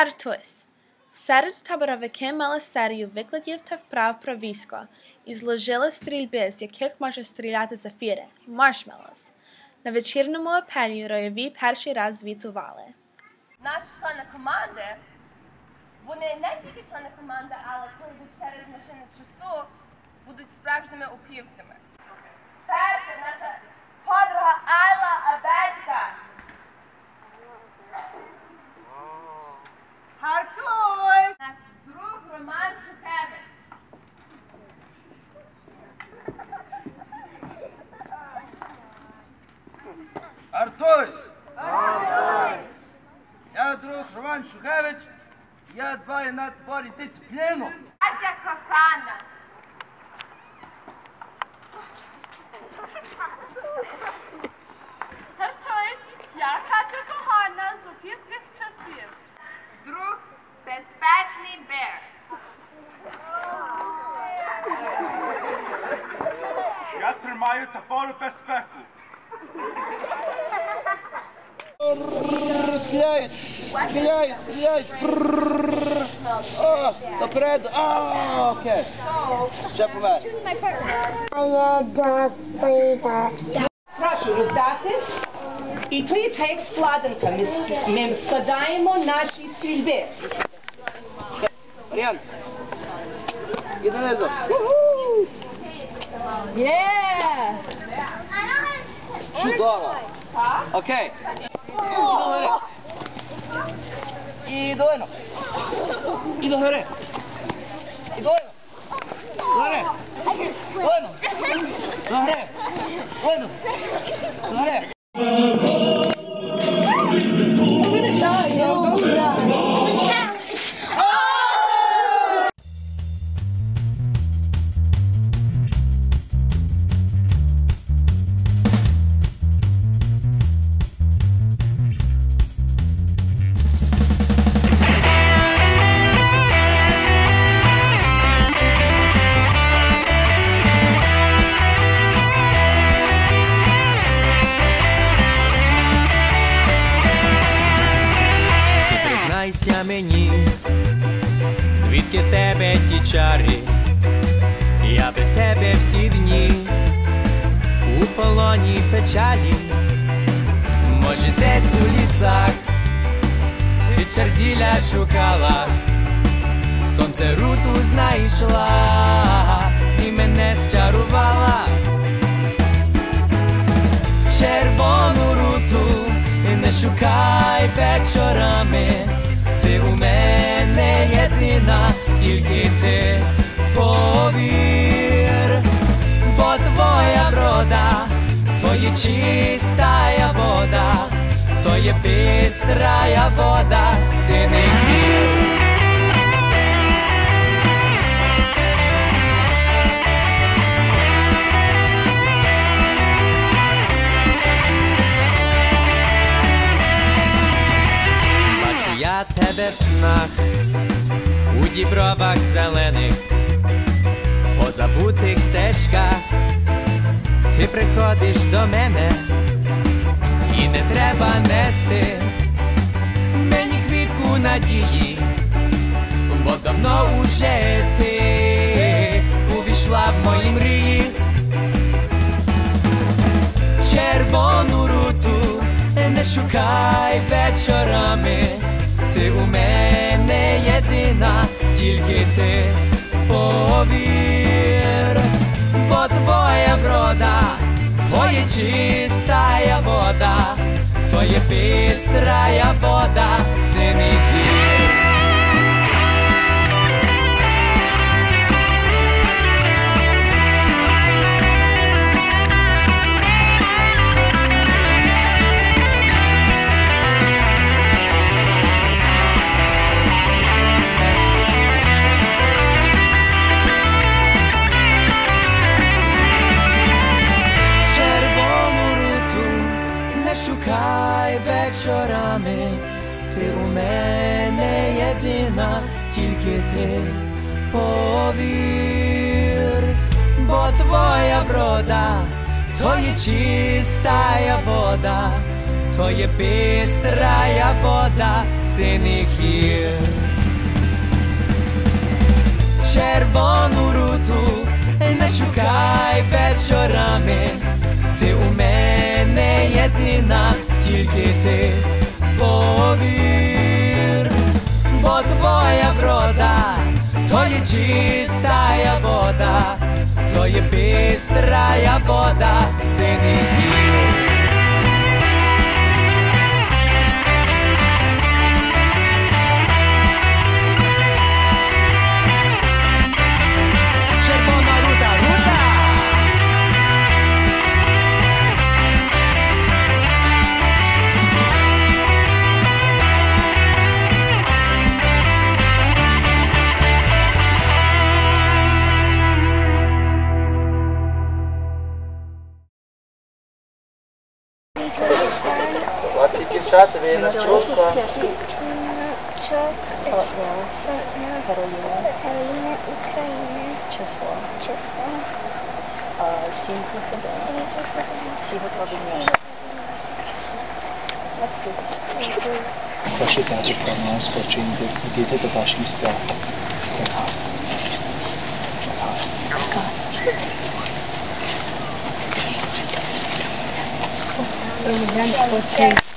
Хартусь. Серед таборовики мали серію викладів та вправ про військо і зложили стрільби, з яких може стріляти зафіри – маршмеллоус. На вечірньому апелі ройові перший раз звітували. Наші члени команди, вони не тільки члени команди, але коли будуть через машини часу, будуть справжніми упівцями. Перша над творі дисципліну. Катя кохана. Гартусь, я Катя кохана з упівських часів. Друг безпечний бер. Я тримаю топору безпеку. Oh, the bread. Oh, okay. Še povej. Prosim, izdate. I tu je tekst sladanka. Mem skladajmo naši strelbe. Rijan. Jedan je zelo. Yeah! Čudova. Okej. Oh! Okay. I dojno. いぞ、それ。行こうよ。У полоні печалі, може десь у лісах ти чарзіля шукала, сонце руту знайшла і мене щарувала. Червону руту не шукай вечорами, ти у мене чистая вода, то є бистрая вода, синих гір. Бачу я тебе в снах, у дібровах зелених, по забутих стежках, ти приходиш до мене, і не треба нести мені квітку надії, бо давно уже ти увійшла в мої мрії. Червону руту не шукай вечорами, ти у мене єдина, тільки чистая вода, то є бистрая вода не шукай вечорами, ти у мене єдина, тільки ти повір, бо твоя врода, то є чистая вода, то є бистрая вода, синих гір. Червону руту не шукай вечорами, ти у мене єдина, тільки ти повір, бо твоя врода, то є чистая вода, то є бистрая вода синих гір. Хлопці, дівчата, ви на чувства. Чок, Сотня, Кароліна, Кароліна, Україна, число, число, сім плюс один, сім плюс один, всі готові дня. Ваші каже про нас, хочу дійти до ваших місця. Президент Путін.